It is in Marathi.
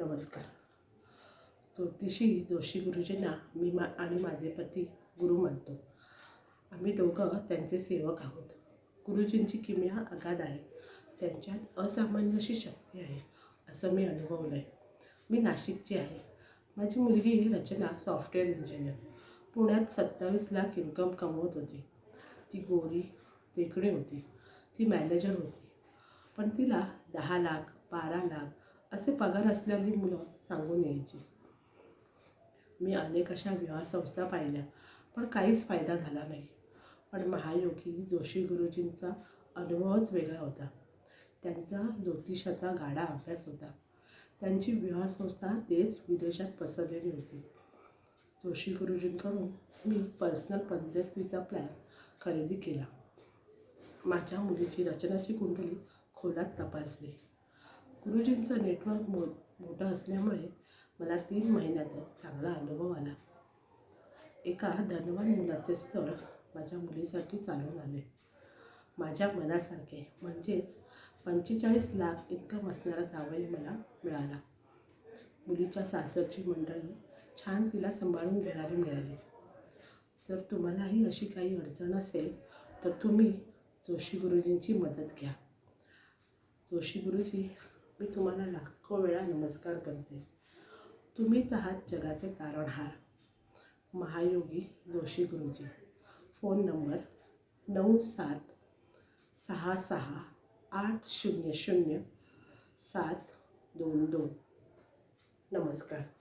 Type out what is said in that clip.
नमस्कार. ज्योतिषी जोशी गुरुजींना मी मा आणि माझे पती गुरु मानतो आम्ही दोघं त्यांचे सेवक आहोत. गुरुजींची किमया अगाध आहे. त्यांच्यात असामान्य अशी शक्ती आहे असं मी अनुभवलं आहे मी नाशिकची आहे. माझी मुलगी रचना सॉफ्टवेअर इंजिनियर. पुण्यात सत्तावीस लाख इन्कम कमवत होती. ती गोरी देखणी होती. ती मॅनेजर होती. पण तिला दहा लाख बारा लाख असे पगार असलेली मुलं सांगून यायची. मी अनेक अशा विवाह संस्था पाहिल्या पण काहीच फायदा झाला नाही. पण महायोगी जोशी गुरुजींचा अनुभवच वेगळा होता. त्यांचा ज्योतिषाचा गाढा अभ्यास होता. त्यांची विवाह संस्था देश विदेशात पसरलेली होती. जोशी गुरुजींकडून मी पर्सनल पंधरस्त्रीचा प्लॅन खरेदी केला. माझ्या मुलीची रचनाची कुंडली खोलात तपासली. गुरुजींचं नेटवर्क मो मोठं असल्यामुळे मला तीन महिन्यातच चांगला अनुभव आला. एका धनवान मुलाचे स्थळ माझ्या मुलीसाठी चालून आले. माझ्या मनासारखे म्हणजेच पंचेचाळीस लाख इन्कम असणारा जावई मला मिळाला. मुलीच्या सासरची मंडळी छान तिला सांभाळून घेणारी मिळाली. जर तुम्हालाही अशी काही अडचण असेल तर तुम्ही जोशी गुरुजींची मदत घ्या. जोशी गुरुजी मी तुम्हाला लाखो वेळा नमस्कार करते. तुम्हीच आहात जगाचे तारणहार. महायोगी जोशी गुरुजी. फोन नंबर नऊ सात सहा सहा आठ शून्य शून्य सात दोन दोन. नमस्कार.